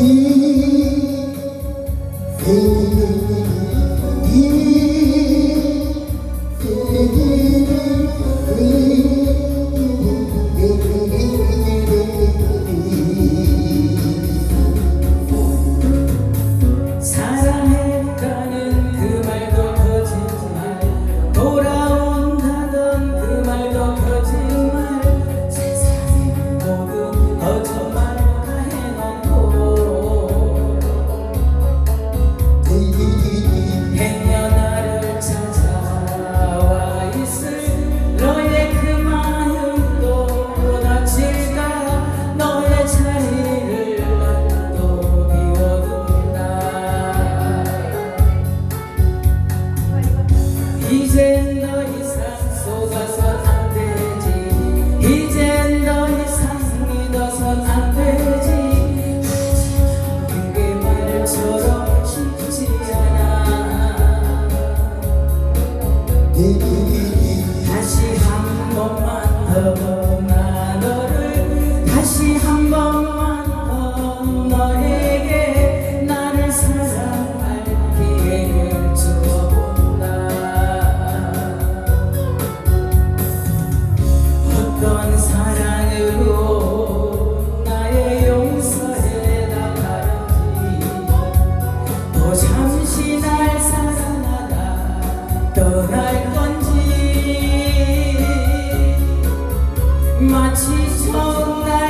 Sim. 떠날 건지 마치 첫날